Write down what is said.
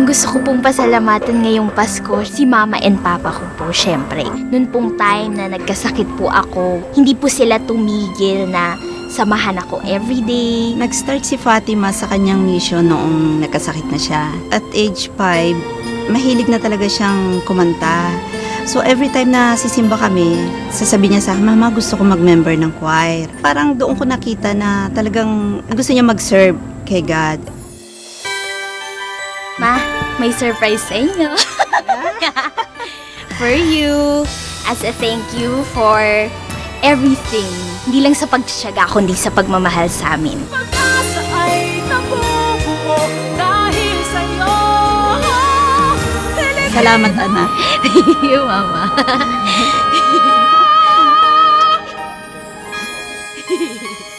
Ang gusto ko pong pasalamatan ngayong Pasko, si Mama and Papa ko po, syempre. Noon pong time na nagkasakit po ako, hindi po sila tumigil na samahan ako everyday. Nag-start si Fatima sa kanyang mission noong nagkasakit na siya. At age 5, mahilig na talaga siyang kumanta. So every time na sisimba kami, sasabi niya sa akin, Mama, gusto ko mag-member ng choir. Parang doon ko nakita na talagang gusto niya mag-serve kay God. Ma, may surprise sa inyo. for you, as a thank you for everything. Hindi lang sa pagtsaga, kundi sa pagmamahal sa amin. Salamat, anak. Thank you, mama. Hehehe